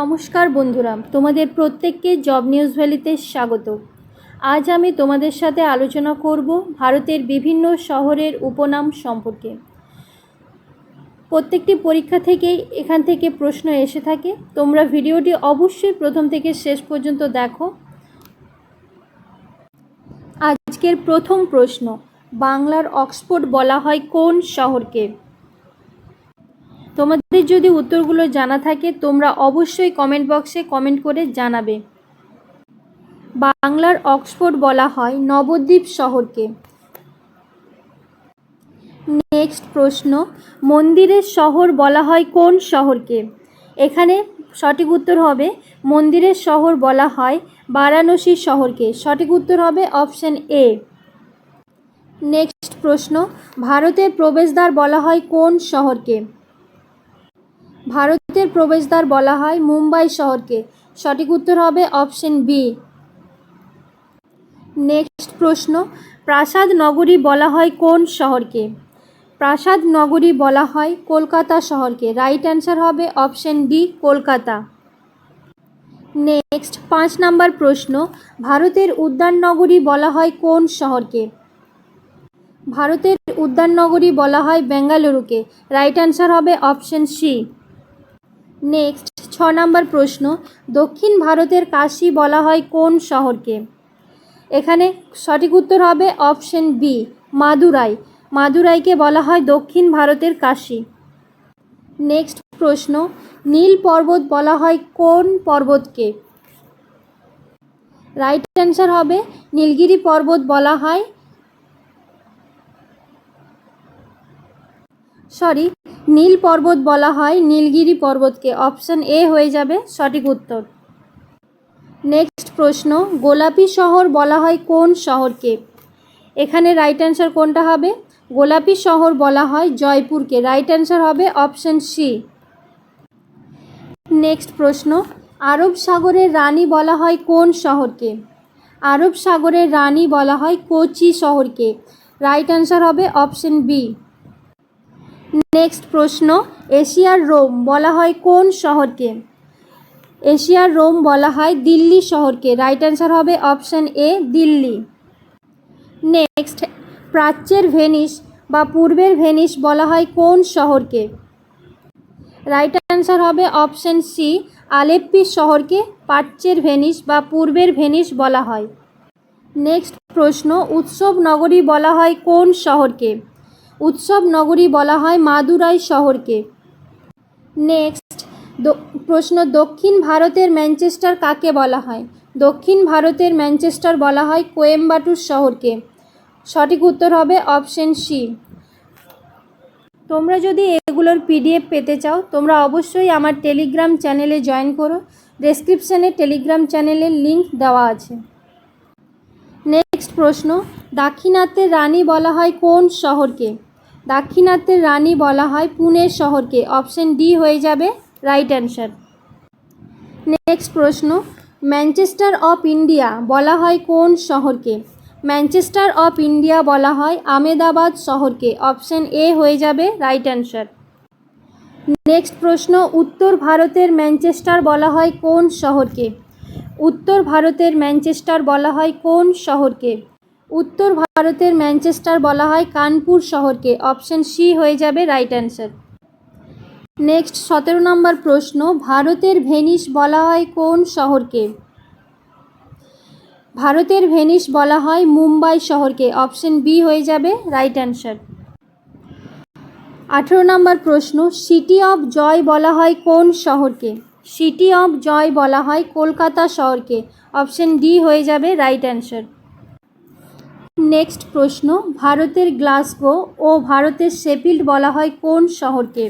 নমস্কার বন্ধুরা, তোমাদের প্রত্যেককে জব নিউজ ভ্যালিতে স্বাগত। আজ আমি তোমাদের সাথে আলোচনা করব ভারতের বিভিন্ন শহরের উপনাম সম্পর্কে। প্রত্যেকটি পরীক্ষা থেকেই এখান থেকে প্রশ্ন এসে থাকে। তোমরা ভিডিওটি অবশ্যই প্রথম থেকে শেষ পর্যন্ত দেখো। আজকের প্রথম প্রশ্ন, বাংলার অক্সফোর্ড বলা হয় কোন শহরকে? তোমাদের যদি উত্তরগুলো জানা থাকে, তোমরা অবশ্যই কমেন্ট বক্সে কমেন্ট করে জানাবে। বাংলার অক্সফোর্ড বলা হয় নবদ্বীপ শহরকে। নেক্সট প্রশ্ন, মন্দিরের শহর বলা হয় কোন শহরকে? এখানে সঠিক উত্তর হবে, মন্দিরের শহর বলা হয় বারাণসী শহরকে। সঠিক উত্তর হবে অপশন এ নেক্সট প্রশ্ন, ভারতের প্রবেশদ্বার বলা হয় কোন শহরকে? ভারতের প্রবেশদ্বার বলা হয় মুম্বাই শহরকে। সঠিক উত্তর হবে অপশন বি। নেক্সট প্রশ্ন, প্রাসাদ নগরী বলা হয় কোন শহরকে? প্রাসাদ নগরী বলা হয় কলকাতা শহরকে। রাইট অ্যান্সার হবে অপশন ডি, কলকাতা। নেক্সট, পাঁচ নাম্বার প্রশ্ন, ভারতের উদ্যান নগরী বলা হয় কোন শহরকে? ভারতের উদ্যান নগরী বলা হয় বেঙ্গালুরুকে। রাইট অ্যান্সার হবে অপশন সি। নেক্সট ছ নম্বর প্রশ্ন, দক্ষিণ ভারতের কাশী বলা হয় কোন শহরকে? এখানে সঠিক উত্তর হবে অপশন বি মাদুরাই। মাদুরাইকে বলা হয় দক্ষিণ ভারতের কাশী। নেক্সট প্রশ্ন, নীল পর্বত বলা হয় কোন পর্বতকে? রাইট অ্যান্সার হবে, নীলগিরি পর্বত বলা হয় সরি নীল পর্বত বলা হয়, নীলগিরি পর্বতকে। অপশান এ হয়ে যাবে, সঠিক উত্তর। নেক্সট প্রশ্ন, গোলাপি শহর বলা হয় কোন শহরকে? এখানে রাইট অ্যান্সার কোনটা হবে? গোলাপি শহর বলা হয় জয়পুরকে। রাইট অ্যান্সার হবে অপশান সি নেক্সট প্রশ্ন, আরব সাগরের রানী বলা হয় কোন শহরকে? আরব সাগরের রানী বলা হয় কোচি শহরকে। রাইট অ্যান্সার হবে অপশান বি নেক্সট প্রশ্ন, এশিয়ার রোম বলা হয় কোন শহরকে? এশিয়ার রোম বলা হয় দিল্লি শহরকে। রাইট অ্যান্সার হবে অপশান এ দিল্লি। নেক্সট প্রাচ্যের ভেনিস বা পূর্বের ভেনিস বলা হয় কোন শহরকে? রাইট অ্যান্সার হবে অপশান সি আলেপ্পি শহরকে প্রাচ্যের ভেনিস বা পূর্বের ভেনিস বলা হয়। নেক্সট প্রশ্ন, উৎসব নগরী বলা হয় কোন শহরকে? উৎসব নগরী বলা হয় মাদুরাই শহরকে। নেক্সট প্রশ্ন, দক্ষিণ ভারতের ম্যানচেস্টার কাকে বলা হয়? দক্ষিণ ভারতের ম্যানচেস্টার বলা হয় কোয়েম্বাটুর শহরকে। সঠিক উত্তর হবে অপশন সি। তোমরা যদি এগুলোর পিডিএফ পেতে চাও, তোমরা অবশ্যই আমার টেলিগ্রাম চ্যানেলে জয়েন করো। ডেসক্রিপশানে টেলিগ্রাম চ্যানেলের লিংক দেওয়া আছে। নেক্সট প্রশ্ন, দাক্ষিণাত্যের রানী বলা হয় কোন শহরকে? দাক্ষিণাত্যের রানী বলা হয় পুনের শহরকে। অপশন ডি হয়ে যাবে রাইট অ্যান্সার নেক্সট প্রশ্ন ম্যানচেস্টার অফ ইন্ডিয়া বলা হয় কোন শহরকে? ম্যানচেস্টার অফ ইন্ডিয়া বলা হয় আমেদাবাদ শহরকে। অপশন এ হয়ে যাবে রাইট অ্যান্সার নেক্সট প্রশ্ন, উত্তর ভারতের ম্যানচেস্টার বলা হয় কোন শহরকে? উত্তর ভারতের ম্যানচেস্টার বলা হয় কোন শহরকে? উত্তর ভারতের ম্যানচেস্টার বলা হয় কানপুর শহরকে। অপশন সি হয়ে যাবে রাইট অ্যান্সার নেক্সট সতেরো নম্বর প্রশ্ন, ভারতের ভেনিস বলা হয় কোন শহরকে? ভারতের ভেনিস বলা হয় মুম্বাই শহরকে। অপশন বি হয়ে যাবে রাইট অ্যান্সার আঠেরো নম্বর প্রশ্ন, সিটি অফ জয় বলা হয় কোন শহরকে? সিটি অফ জয় বলা হয় কলকাতা শহরকে। অপশন ডি হয়ে যাবে রাইট অ্যান্সার নেক্সট প্রশ্ন, ভারতের গ্লাসগো ও ভারতের শেফিল্ড বলা হয় কোন শহরকে?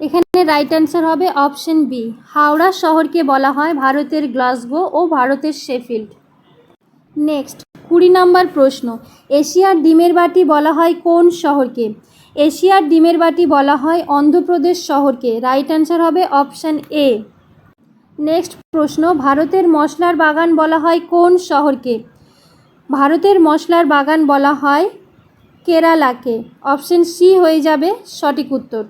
এখানে রাইট অ্যান্সার হবে অপশন বি হাওড়া শহরকে বলা হয় ভারতের গ্লাসগো ও ভারতের শেফিল্ড। নেক্সট, কুড়ি নম্বর প্রশ্ন, এশিয়ার ডিমের বাটি বলা হয় কোন শহরকে? এশিয়ার ডিমের বাটি বলা হয় অন্ধ্রপ্রদেশ শহরকে। রাইট অ্যান্সার হবে অপশান এ নেক্সট প্রশ্ন, ভারতের মশলার বাগান বলা হয় কোন শহরকে? ভারতের মশলার বাগান বলা হয় কেরালাকে। অপশন সি হয়ে যাবে সঠিক উত্তর।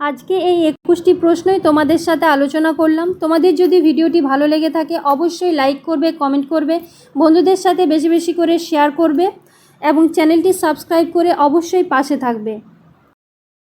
আজকে এই একুশটি প্রশ্নই তোমাদের সাথে আলোচনা করলাম। তোমাদের যদি ভিডিওটি ভালো লেগে থাকে, অবশ্যই লাইক করবে, কমেন্ট করবে, বন্ধুদের সাথে বেশি বেশি করে শেয়ার করবে এবং চ্যানেলটি সাবস্ক্রাইব করে অবশ্যই পাশে থাকবে।